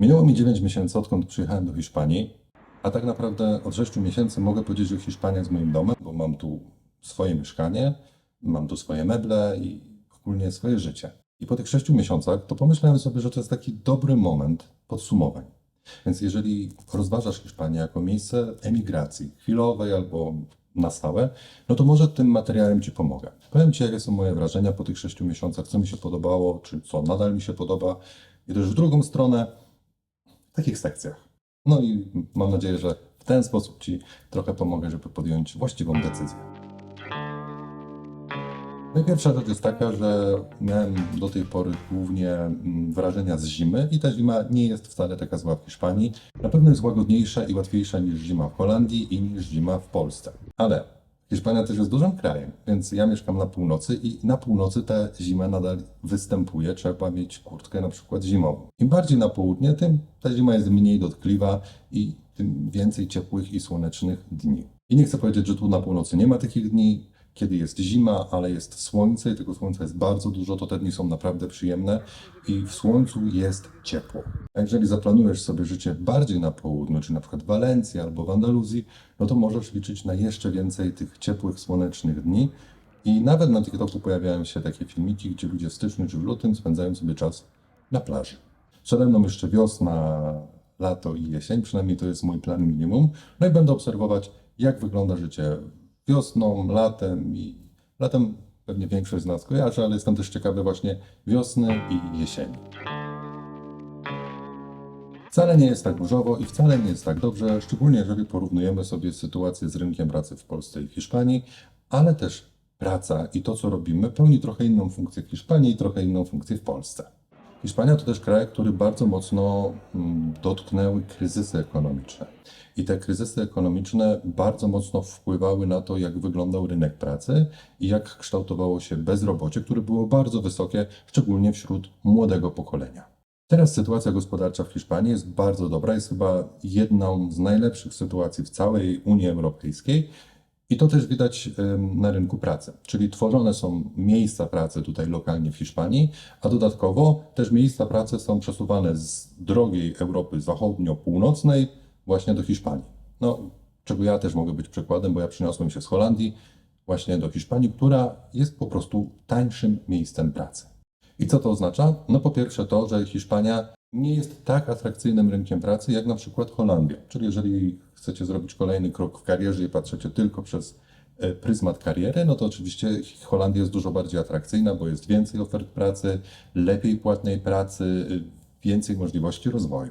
Minęło mi 9 miesięcy, odkąd przyjechałem do Hiszpanii, a tak naprawdę od 6 miesięcy mogę powiedzieć, że Hiszpania jest moim domem, bo mam tu swoje mieszkanie, mam tu swoje meble i ogólnie swoje życie. I po tych 6 miesiącach to pomyślałem sobie, że to jest taki dobry moment podsumowań. Więc jeżeli rozważasz Hiszpanię jako miejsce emigracji chwilowej albo na stałe, no to może tym materiałem Ci pomogę. Powiem Ci, jakie są moje wrażenia po tych 6 miesiącach, co mi się podobało, czy co nadal mi się podoba. I też w drugą stronę, takich sekcjach. No i mam nadzieję, że w ten sposób Ci trochę pomogę, żeby podjąć właściwą decyzję. No pierwsza rzecz jest taka, że miałem do tej pory głównie mm, wrażenia z zimy i ta zima nie jest wcale taka zła w Hiszpanii. Na pewno jest łagodniejsza i łatwiejsza niż zima w Holandii i niż zima w Polsce. Ale Hiszpania też jest dużym krajem, więc ja mieszkam na północy i na północy ta zima nadal występuje. Trzeba mieć kurtkę na przykład zimową. Im bardziej na południe, tym ta zima jest mniej dotkliwa i tym więcej ciepłych i słonecznych dni. I nie chcę powiedzieć, że tu na północy nie ma takich dni, kiedy jest zima, ale jest słońce i tego słońca jest bardzo dużo, to te dni są naprawdę przyjemne i w słońcu jest ciepło. A jeżeli zaplanujesz sobie życie bardziej na południu, czy na przykład w Walencji albo w Andaluzji, no to możesz liczyć na jeszcze więcej tych ciepłych, słonecznych dni. I nawet na TikToku pojawiają się takie filmiki, gdzie ludzie w styczniu czy w lutym spędzają sobie czas na plaży. Przede mną jeszcze wiosna, lato i jesień, przynajmniej to jest mój plan minimum. No i będę obserwować, jak wygląda życie wiosną, latem i latem pewnie większość z nas kojarzy, ale jestem też ciekawy właśnie wiosny i jesieni. Wcale nie jest tak różowo i wcale nie jest tak dobrze, szczególnie jeżeli porównujemy sobie sytuację z rynkiem pracy w Polsce i Hiszpanii, ale też praca i to, co robimy, pełni trochę inną funkcję w Hiszpanii i trochę inną funkcję w Polsce. Hiszpania to też kraj, który bardzo mocno mm, dotknęły kryzysy ekonomiczne. I te kryzysy ekonomiczne bardzo mocno wpływały na to, jak wyglądał rynek pracy i jak kształtowało się bezrobocie, które było bardzo wysokie, szczególnie wśród młodego pokolenia. Teraz sytuacja gospodarcza w Hiszpanii jest bardzo dobra, jest chyba jedną z najlepszych sytuacji w całej Unii Europejskiej. I to też widać na rynku pracy, czyli tworzone są miejsca pracy tutaj lokalnie w Hiszpanii, a dodatkowo też miejsca pracy są przesuwane z drogiej Europy zachodnio-północnej właśnie do Hiszpanii. No, czego ja też mogę być przykładem, bo ja przyniosłem się z Holandii właśnie do Hiszpanii, która jest po prostu tańszym miejscem pracy. I co to oznacza? No po pierwsze to, że Hiszpania nie jest tak atrakcyjnym rynkiem pracy jak na przykład Holandia. Czyli jeżeli chcecie zrobić kolejny krok w karierze i patrzycie tylko przez e, pryzmat kariery, no to oczywiście Holandia jest dużo bardziej atrakcyjna, bo jest więcej ofert pracy, lepiej płatnej pracy, y, więcej możliwości rozwoju.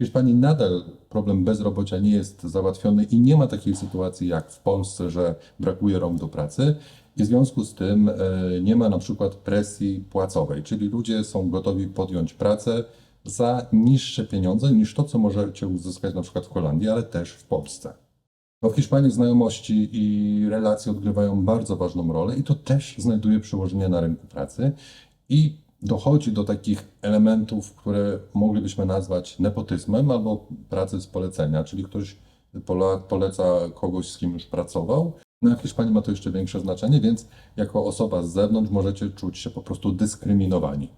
W Hiszpanii nadal problem bezrobocia nie jest załatwiony i nie ma takiej sytuacji jak w Polsce, że brakuje rąk do pracy. I w związku z tym e, nie ma na przykład presji płacowej, czyli ludzie są gotowi podjąć pracę za niższe pieniądze niż to, co możecie uzyskać na przykład w Holandii, ale też w Polsce. No w Hiszpanii znajomości i relacje odgrywają bardzo ważną rolę i to też znajduje przełożenie na rynku pracy i dochodzi do takich elementów, które moglibyśmy nazwać nepotyzmem albo pracy z polecenia, czyli ktoś poleca kogoś, z kim już pracował. No w Hiszpanii ma to jeszcze większe znaczenie, więc jako osoba z zewnątrz możecie czuć się po prostu dyskryminowani.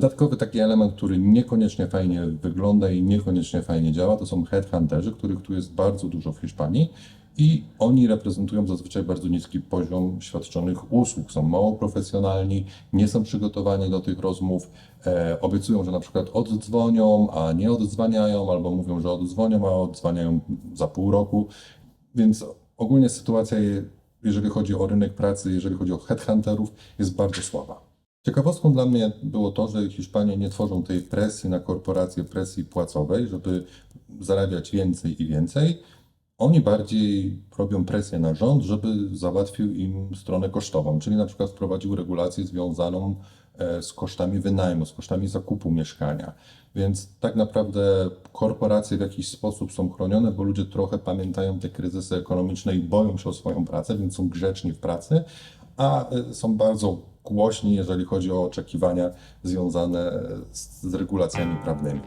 Dodatkowy taki element, który niekoniecznie fajnie wygląda i niekoniecznie fajnie działa, to są headhunterzy, których tu jest bardzo dużo w Hiszpanii i oni reprezentują zazwyczaj bardzo niski poziom świadczonych usług. Są mało profesjonalni, nie są przygotowani do tych rozmów, e, obiecują, że na przykład oddzwonią, a nie oddzwaniają, albo mówią, że oddzwonią, a oddzwaniają za pół roku. Więc ogólnie sytuacja, je- jeżeli chodzi o rynek pracy, jeżeli chodzi o headhunterów, jest bardzo słaba. Ciekawostką dla mnie było to, że Hiszpanie nie tworzą tej presji na korporacje, presji płacowej, żeby zarabiać więcej i więcej. Oni bardziej robią presję na rząd, żeby załatwił im stronę kosztową, czyli na przykład wprowadził regulację związaną e, z kosztami wynajmu, z kosztami zakupu mieszkania. Więc tak naprawdę korporacje w jakiś sposób są chronione, bo ludzie trochę pamiętają te kryzysy ekonomiczne i boją się o swoją pracę, więc są grzeczni w pracy, a e, są bardzo głośni, jeżeli chodzi o oczekiwania związane e, z, z regulacjami prawnymi.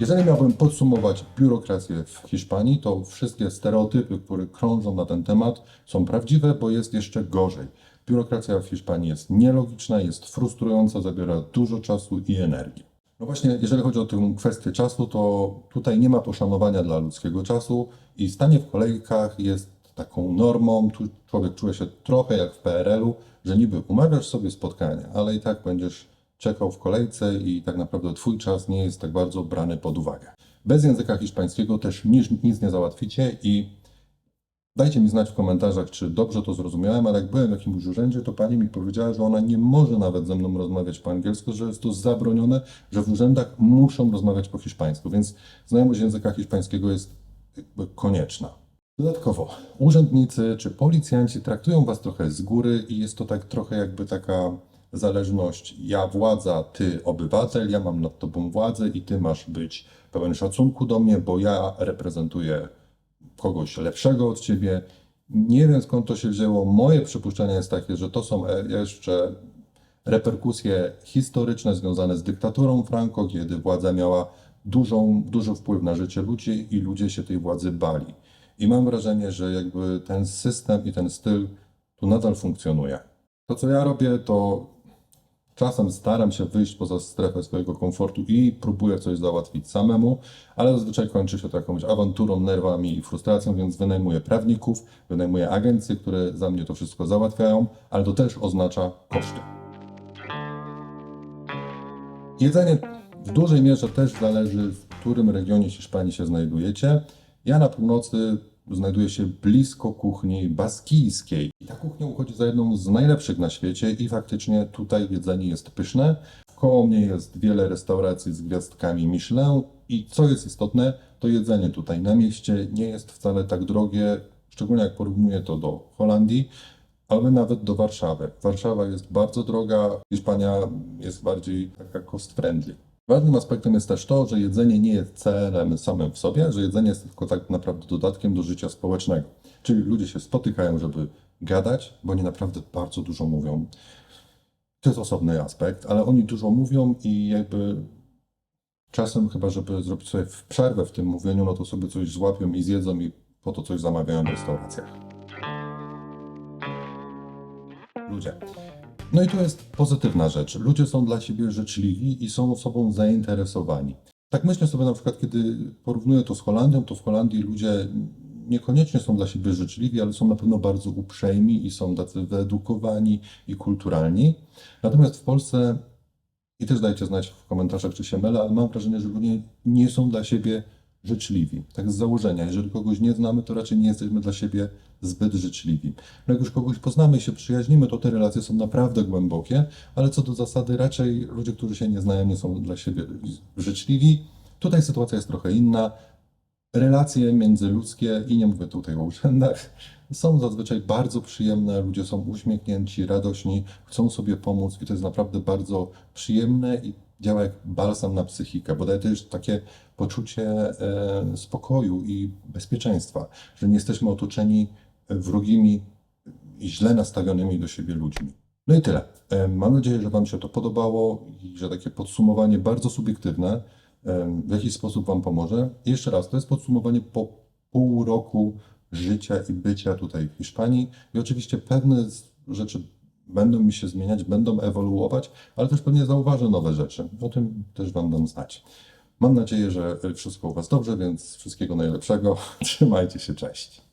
Jeżeli miałbym podsumować biurokrację w Hiszpanii, to wszystkie stereotypy, które krążą na ten temat, są prawdziwe, bo jest jeszcze gorzej. Biurokracja w Hiszpanii jest nielogiczna, jest frustrująca, zabiera dużo czasu i energii. No właśnie, jeżeli chodzi o tę kwestię czasu, to tutaj nie ma poszanowania dla ludzkiego czasu i stanie w kolejkach jest taką normą. Tu człowiek czuje się trochę jak w PRL-u, że niby umawiasz sobie spotkanie, ale i tak będziesz czekał w kolejce i tak naprawdę twój czas nie jest tak bardzo brany pod uwagę. Bez języka hiszpańskiego też nic, nic nie załatwicie i Dajcie mi znać w komentarzach, czy dobrze to zrozumiałem, ale jak byłem w jakimś urzędzie, to pani mi powiedziała, że ona nie może nawet ze mną rozmawiać po angielsku, że jest to zabronione, że w urzędach muszą rozmawiać po hiszpańsku, więc znajomość języka hiszpańskiego jest konieczna. Dodatkowo, urzędnicy czy policjanci traktują was trochę z góry i jest to tak trochę jakby taka zależność ja władza, ty obywatel, ja mam nad tobą władzę i ty masz być pełen szacunku do mnie, bo ja reprezentuję kogoś lepszego od ciebie. Nie wiem skąd to się wzięło. Moje przypuszczenie jest takie, że to są e, jeszcze reperkusje historyczne związane z dyktaturą Franco, kiedy władza miała dużą, duży wpływ na życie ludzi i ludzie się tej władzy bali. I mam wrażenie, że jakby ten system i ten styl tu nadal funkcjonuje. To, co ja robię, to Czasem staram się wyjść poza strefę swojego komfortu i próbuję coś załatwić samemu, ale zazwyczaj kończy się to jakąś awanturą, nerwami i frustracją, więc wynajmuję prawników, wynajmuję agencje, które za mnie to wszystko załatwiają, ale to też oznacza koszty. Jedzenie w dużej mierze też zależy, w którym regionie Hiszpanii się znajdujecie. Ja na północy znajduję się blisko kuchni baskijskiej. I ta kuchnia uchodzi za jedną z najlepszych na świecie i faktycznie tutaj jedzenie jest pyszne. Koło mnie jest wiele restauracji z gwiazdkami Michelin i co jest istotne, to jedzenie tutaj na mieście nie jest wcale tak drogie, szczególnie jak porównuję to do Holandii, ale nawet do Warszawy. Warszawa jest bardzo droga, Hiszpania jest bardziej taka cost friendly. Ważnym aspektem jest też to, że jedzenie nie jest celem samym w sobie, że jedzenie jest tylko tak naprawdę dodatkiem do życia społecznego. Czyli ludzie się spotykają, żeby gadać, bo oni naprawdę bardzo dużo mówią. To jest osobny aspekt, ale oni dużo mówią i jakby czasem chyba, żeby zrobić sobie przerwę w tym mówieniu, no to sobie coś złapią i zjedzą i po to coś zamawiają w restauracjach. Ludzie. No i to jest pozytywna rzecz. Ludzie są dla siebie życzliwi i są sobą zainteresowani. Tak myślę sobie na przykład, kiedy porównuję to z Holandią, to w Holandii ludzie niekoniecznie są dla siebie życzliwi, ale są na pewno bardzo uprzejmi i są tacy wyedukowani i kulturalni. Natomiast w Polsce, i też dajcie znać w komentarzach, czy się mylę, ale mam wrażenie, że ludzie nie są dla siebie życzliwi. Tak z założenia. Jeżeli kogoś nie znamy, to raczej nie jesteśmy dla siebie zbyt życzliwi. No jak już kogoś poznamy i się przyjaźnimy, to te relacje są naprawdę głębokie, ale co do zasady raczej ludzie, którzy się nie znają, nie są dla siebie życzliwi. Tutaj sytuacja jest trochę inna. Relacje międzyludzkie, i nie mówię tutaj o urzędach, są zazwyczaj bardzo przyjemne, ludzie są uśmiechnięci, radośni, chcą sobie pomóc i to jest naprawdę bardzo przyjemne i działa jak balsam na psychikę, bo daje też takie poczucie e, spokoju i bezpieczeństwa, że nie jesteśmy otoczeni wrogimi źle nastawionymi do siebie ludźmi. No i tyle. E, Mam nadzieję, że Wam się to podobało i że takie podsumowanie bardzo subiektywne e, w jakiś sposób Wam pomoże. I jeszcze raz, to jest podsumowanie po pół roku życia i bycia tutaj w Hiszpanii i oczywiście pewne rzeczy będą mi się zmieniać, będą ewoluować, ale też pewnie zauważę nowe rzeczy. O tym też Wam dam znać. Mam nadzieję, że wszystko u Was dobrze, więc wszystkiego najlepszego. Trzymajcie się, cześć.